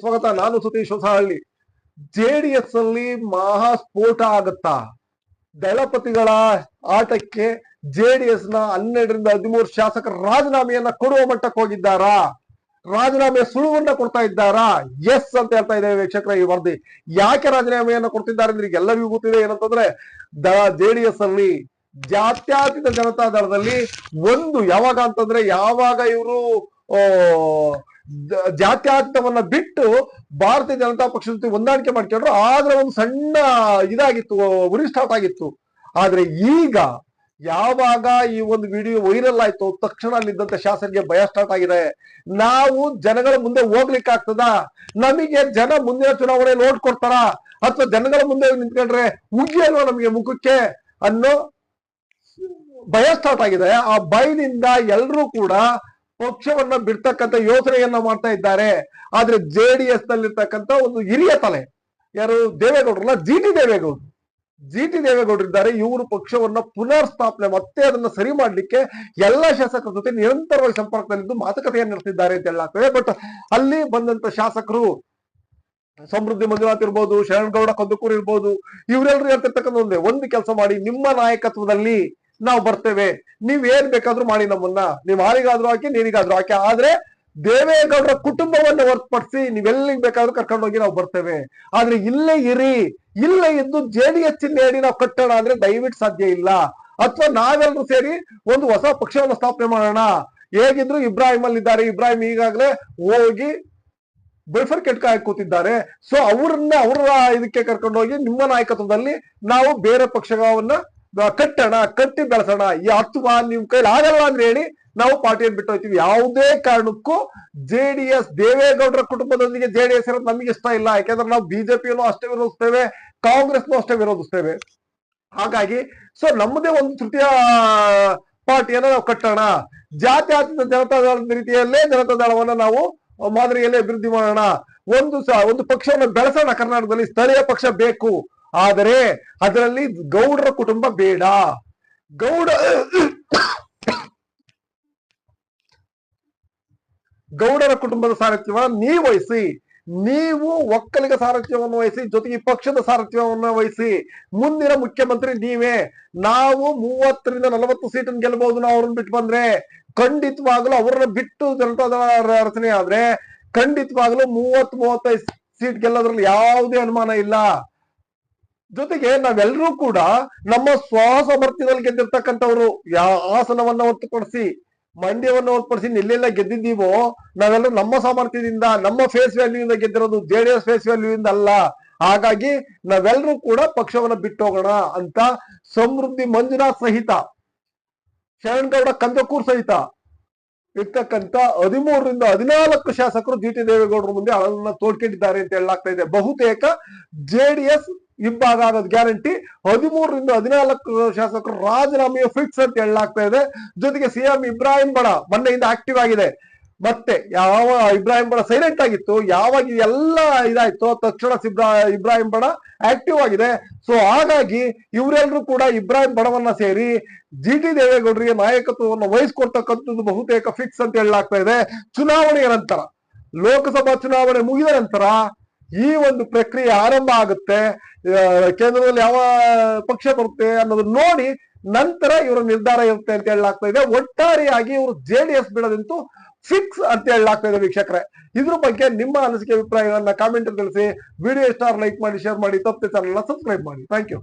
ಸ್ವಾಗತ. ನಾನು ಸತೀಶ್ ಹೊಸಹಳ್ಳಿ. ಜೆಡಿಎಸ್ ಅಲ್ಲಿ ಮಹಾ ಸ್ಫೋಟ ಆಗುತ್ತಾ? ದಳಪತಿಗಳ ಆಟಕ್ಕೆ ಜೆಡಿಎಸ್ನ ಹನ್ನೆರಡರಿಂದ ಹದಿಮೂರು ಶಾಸಕರ ರಾಜೀನಾಮೆಯನ್ನ ಕೊಡುವ ಮಟ್ಟಕ್ಕೆ ಹೋಗಿದ್ದಾರಾ? ರಾಜೀನಾಮೆ ಸುಳುವನ್ನ ಕೊಡ್ತಾ ಇದ್ದಾರಾ? ಎಸ್ ಅಂತ ಹೇಳ್ತಾ ಇದ್ದೇವೆ ವೀಕ್ಷಕರ ಈ ವರದಿ. ಯಾಕೆ ರಾಜೀನಾಮೆಯನ್ನ ಕೊಡ್ತಿದ್ದಾರೆ ಅಂದ್ರೆ ಎಲ್ಲರಿಗೂ ಗೊತ್ತಿದೆ ಏನಂತಂದ್ರೆ, ದ ಜೆಡಿಎಸ್ ಅಲ್ಲಿ ಜಾತ್ಯಾತೀತ ಜನತಾ ದಳದಲ್ಲಿ ಒಂದು ಯಾವಾಗ ಅಂತಂದ್ರೆ ಯಾವಾಗ ಇವರು ಜಾತ್ಯತೀತವನ್ನ ಬಿಟ್ಟು ಭಾರತೀಯ ಜನತಾ ಪಕ್ಷದ ಜೊತೆ ಹೊಂದಾಣಿಕೆ ಮಾಡ್ಕೊಂಡ್ರು. ಆದ್ರೆ ಒಂದು ಸಣ್ಣ ಇದಾಗಿತ್ತು, ಉರಿ ಸ್ಟಾರ್ಟ್ ಆಗಿತ್ತು. ಆದ್ರೆ ಈಗ ಯಾವಾಗ ಈ ಒಂದು ವಿಡಿಯೋ ವೈರಲ್ ಆಯ್ತು, ತಕ್ಷಣ ಅಲ್ಲಿದ್ದಂತ ಶಾಸಕರಿಗೆ ಭಯ ಸ್ಟಾರ್ಟ್ ಆಗಿದೆ. ನಾವು ಜನಗಳ ಮುಂದೆ ಹೋಗ್ಲಿಕ್ಕೆ ಆಗ್ತದ? ನಮಗೆ ಜನ ಮುಂದಿನ ಚುನಾವಣೆ ನೋಡ್ ಕೊಡ್ತಾರ? ಅಥವಾ ಜನಗಳ ಮುಂದೆ ನಿಂತ್ಕೊಂಡ್ರೆ ಉಗಿ ನಮಗೆ ಮುಖಕ್ಕೆ ಅನ್ನೋ ಭಯ ಸ್ಟಾರ್ಟ್ ಆಗಿದೆ. ಆ ಭಯದಿಂದ ಎಲ್ರೂ ಕೂಡ ಪಕ್ಷವನ್ನ ಬಿಡ್ತಕ್ಕಂತ ಯೋಚನೆಯನ್ನ ಮಾಡ್ತಾ ಇದ್ದಾರೆ. ಆದ್ರೆ ಜೆ ಡಿ ಎಸ್ ನಲ್ಲಿರ್ತಕ್ಕಂಥ ಒಂದು ಹಿರಿಯ ತಲೆ, ಯಾರು ದೇವೇಗೌಡರಲ್ಲ, ಜಿ ಟಿ ದೇವೇಗೌಡರು. ಜಿ ಟಿ ದೇವೇಗೌಡರು ಇದ್ದಾರೆ, ಇವರು ಪಕ್ಷವನ್ನ ಪುನರ್ ಸ್ಥಾಪನೆ ಮತ್ತೆ ಅದನ್ನ ಸರಿ ಮಾಡ್ಲಿಕ್ಕೆ ಎಲ್ಲ ಶಾಸಕರ ಜೊತೆ ನಿರಂತರವಾಗಿ ಸಂಪರ್ಕದಲ್ಲಿದ್ದು ಮಾತುಕತೆಯನ್ನು ನಡೆಸಿದ್ದಾರೆ ಅಂತ ಹೇಳಲಾಗ್ತದೆ. ಬಟ್ ಅಲ್ಲಿ ಬಂದಂತ ಶಾಸಕರು ಸಮೃದ್ಧಿ ಮಂಜುನಾಥ್ ಇರ್ಬೋದು ಶರಣಗೌಡ ಕಂದುಕೂರ್ ಇರ್ಬೋದು ಇವರೆಲ್ಲರೂ ಹೇಳ್ತಿರ್ತಕ್ಕಂಥ ಒಂದೇ, ಒಂದು ಕೆಲಸ ಮಾಡಿ, ನಿಮ್ಮ ನಾಯಕತ್ವದಲ್ಲಿ ನಾವು ಬರ್ತೇವೆ. ನೀವ್ ಏನ್ ಬೇಕಾದ್ರೂ ಮಾಡಿ ನಮ್ಮನ್ನ. ನೀವ್ ಯಾರಿಗಾದ್ರೂ ಹಾಕಿ, ನೀರಿಗಾದ್ರೂ ಹಾಕಿ. ಆದ್ರೆ ದೇವೇಗೌಡರ ಕುಟುಂಬವನ್ನ ಹೊರತುಪಡಿಸಿ ನೀವೆಲ್ಲಿಗೆ ಬೇಕಾದ್ರೂ ಕರ್ಕೊಂಡೋಗಿ ನಾವು ಬರ್ತೇವೆ. ಆದ್ರೆ ಇಲ್ಲೇ ಇರಿ. ಇಲ್ಲೇ ಇದ್ದು ಜೆಡಿಎಸ್ ಚಿಹ್ನೆ ನಾವು ಕಟ್ಟೋಣ ಅಂದ್ರೆ ದಯವಿಟ್ಟು ಸಾಧ್ಯ ಇಲ್ಲ. ಅಥವಾ ನಾವೆಲ್ಲರೂ ಸೇರಿ ಒಂದು ಹೊಸ ಪಕ್ಷವನ್ನು ಸ್ಥಾಪನೆ ಮಾಡೋಣ. ಹೇಗಿದ್ರು ಇಬ್ರಾಹಿಂ ಅಲ್ಲಿ ಇದ್ದಾರೆ ಇಬ್ರಾಹಿಂ ಈಗಾಗಲೇ ಹೋಗಿ ಬೆಫರ್ ಕೆಟ್ಕ ಕೂತಿದ್ದಾರೆ. ಸೊ ಅವ್ರನ್ನ ಅವರ ಇದಕ್ಕೆ ಕರ್ಕೊಂಡು ಹೋಗಿ ನಿಮ್ಮ ನಾಯಕತ್ವದಲ್ಲಿ ನಾವು ಬೇರೆ ಪಕ್ಷವನ್ನ ಕಟ್ಟೋಣ, ಕಟ್ಟಿ ಬೆಳೆಸೋಣ, ಈ ಅಥವಾ ನಿಮ್ ಕೈಲಿ ಆಗಲ್ಲ ಅಂದ್ರೆ ಹೇಳಿ ನಾವು ಪಾರ್ಟಿಯನ್ನು ಬಿಟ್ಟು ಹೋಗ್ತೀವಿ. ಯಾವುದೇ ಕಾರಣಕ್ಕೂ ಜೆ ಡಿ ಎಸ್ ದೇವೇಗೌಡರ ಕುಟುಂಬದೊಂದಿಗೆ ಜೆ ಡಿ ಎಸ್ ಇರೋದು ನಮಗೆ ಇಷ್ಟ ಇಲ್ಲ. ಯಾಕಂದ್ರೆ ನಾವು ಬಿಜೆಪಿಯನ್ನು ಅಷ್ಟೇ ವಿರೋಧಿಸ್ತೇವೆ, ಕಾಂಗ್ರೆಸ್ನು ಅಷ್ಟೇ ವಿರೋಧಿಸ್ತೇವೆ. ಹಾಗಾಗಿ ಸೊ ನಮ್ಮದೇ ಒಂದು ತೃತೀಯ ಪಾರ್ಟಿಯನ್ನ ನಾವು ಕಟ್ಟೋಣ. ಜನತಾ ದಳ ರೀತಿಯಲ್ಲೇ ಜನತಾ ದಳವನ್ನ ನಾವು ಮಾದರಿಯಲ್ಲಿ ಅಭಿವೃದ್ಧಿ ಮಾಡೋಣ. ಒಂದು ಒಂದು ಪಕ್ಷವನ್ನು ಬೆಳೆಸೋಣ ಕರ್ನಾಟಕದಲ್ಲಿ. ಸ್ಥಳೀಯ ಪಕ್ಷ ಬೇಕು. ಆದರೆ ಅದರಲ್ಲಿ ಗೌಡರ ಕುಟುಂಬ ಬೇಡ. ಗೌಡ ಗೌಡರ ಕುಟುಂಬದ ಸಾರಥ್ಯವನ್ನು ನೀವು ವಹಿಸಿ, ನೀವು ಒಕ್ಕಲಿಗ ಸಾರಥ್ಯವನ್ನು ವಹಿಸಿ, ಜೊತೆಗೆ ಪಕ್ಷದ ಸಾರಥ್ಯವನ್ನು ವಹಿಸಿ, ಮುಂದಿನ ಮುಖ್ಯಮಂತ್ರಿ ನೀವೇ. ನಾವು ಮೂವತ್ತರಿಂದ ನಲವತ್ತು ಸೀಟನ್ನು ಗೆಲ್ಲಬಹುದು ನಾವು ಅವ್ರನ್ನ ಬಿಟ್ಟು ಬಂದ್ರೆ, ಖಂಡಿತವಾಗ್ಲೂ ಅವರನ್ನ ಬಿಟ್ಟು ಜನತಾ ದಳ ರಚನೆ ಆದ್ರೆ, ಖಂಡಿತವಾಗ್ಲೂ ಮೂವತ್ ಮೂವತ್ತೈದು ಸೀಟ್ ಗೆಲ್ಲೋದ್ರಲ್ಲಿ ಯಾವುದೇ ಅನುಮಾನ ಇಲ್ಲ. ಜೊತೆಗೆ ನಾವೆಲ್ಲರೂ ಕೂಡ ನಮ್ಮ ಸ್ವಸಮರ್ಥ್ಯದಲ್ಲಿ ಗೆದ್ದಿರ್ತಕ್ಕಂಥವ್ರು ಯಾವ ಆಸನವನ್ನ ಹೊರತುಪಡಿಸಿ ಮಂಡ್ಯವನ್ನು ಹೊರತುಪಡಿಸಿ ಎಲ್ಲೆಲ್ಲ ಗೆದ್ದಿದ್ದೀವೋ, ನಾವೆಲ್ಲರೂ ನಮ್ಮ ಸಾಮರ್ಥ್ಯದಿಂದ, ನಮ್ಮ ಫೇಸ್ ವ್ಯಾಲ್ಯೂ ಇಂದ ಗೆದ್ದಿರೋದು J D S face value ಇಂದ ಅಲ್ಲ. ಹಾಗಾಗಿ ನಾವೆಲ್ಲರೂ ಕೂಡ ಪಕ್ಷವನ್ನ ಬಿಟ್ಟೋಗೋಣ ಅಂತ ಸಮೃದ್ಧಿ ಮಂಜುನಾಥ್ ಸಹಿತ, ಶರಣಗೌಡ ಕಂದಕೂರ್ ಸಹಿತ ಇರ್ತಕ್ಕಂತ ಹದಿಮೂರರಿಂದ ಹದಿನಾಲ್ಕು ಶಾಸಕರು ಜಿ ಟಿ ದೇವೇಗೌಡರ ಮುಂದೆ ಅಳನ್ನ ತೋಡ್ಕೊಂಡಿದ್ದಾರೆ ಅಂತ ಹೇಳಲಾಗ್ತಾ ಇದೆ. ಬಹುತೇಕ ಜೆಡಿಎಸ್ ಇಬ್ಬಾಗ ಆಗೋದು ಗ್ಯಾರಂಟಿ. ಹದಿಮೂರರಿಂದ ಹದಿನಾಲ್ಕು ಶಾಸಕರು ರಾಜೀನಾಮೆಯ ಫಿಕ್ಸ್ ಅಂತ ಹೇಳಲಾಗ್ತಾ ಇದೆ. ಜೊತೆಗೆ ಸಿಎಂ ಇಬ್ರಾಹಿಂ ಬಡ ಮೊನ್ನೆಯಿಂದ ಆಕ್ಟಿವ್ ಆಗಿದೆ. ಮತ್ತೆ ಯಾವ ಇಬ್ರಾಹಿಂ ಬಡ ಸೈಲೆಂಟ್ ಆಗಿತ್ತು. ಯಾವಾಗ ಎಲ್ಲ ಇದಾಯ್ತು ತಕ್ಷಣ ಸಿಬ್ರಾ, ಇಬ್ರಾಹಿಂ ಬಡ ಆಕ್ಟಿವ್ ಆಗಿದೆ. ಸೊ ಹಾಗಾಗಿ ಇವರೆಲ್ಲರೂ ಕೂಡ ಇಬ್ರಾಹಿಂ ಬಡವನ್ನ ಸೇರಿ ಜಿ ಟಿ ದೇವೇಗೌಡರಿಗೆ ನಾಯಕತ್ವವನ್ನು ವಹಿಸ್ಕೊಡ್ತಕ್ಕಂಥದ್ದು ಬಹುತೇಕ ಫಿಕ್ಸ್ ಅಂತ ಹೇಳಲಾಗ್ತಾ ಇದೆ. ಚುನಾವಣೆಯ ನಂತರ, ಲೋಕಸಭಾ ಚುನಾವಣೆ ಮುಗಿದ ನಂತರ ಈ ಒಂದು ಪ್ರಕ್ರಿಯೆ ಆರಂಭ ಆಗುತ್ತೆ. ಕೇಂದ್ರದಲ್ಲಿ ಯಾವ ಪಕ್ಷ ಬರುತ್ತೆ ಅನ್ನೋದನ್ನ ನೋಡಿ ನಂತರ ಇವರ ನಿರ್ಧಾರ ಇರುತ್ತೆ ಅಂತ ಹೇಳಲಾಗ್ತಾ ಇದೆ. ಒಟ್ಟಾರೆಯಾಗಿ ಇವರು ಜೆ ಡಿ ಎಸ್ ಬಿಡೋದಂತೂ ಫಿಕ್ಸ್ ಅಂತ ಹೇಳಲಾಗ್ತಾ ಇದೆ ವೀಕ್ಷಕರೇ. ಇದ್ರ ಬಗ್ಗೆ ನಿಮ್ಮ ಅನಿಸಿಕೆ, ಅಭಿಪ್ರಾಯಗಳನ್ನ ಕಾಮೆಂಟ್ ತಿಳಿಸಿ. ವಿಡಿಯೋ ಸ್ಟಾರ್ ಲೈಕ್ ಮಾಡಿ ಶೇರ್ ಮಾಡಿ. ತಪ್ಪದೆ ಚಾನಲ್ ಸಬ್ಸ್ಕ್ರೈಬ್ ಮಾಡಿ. Thank you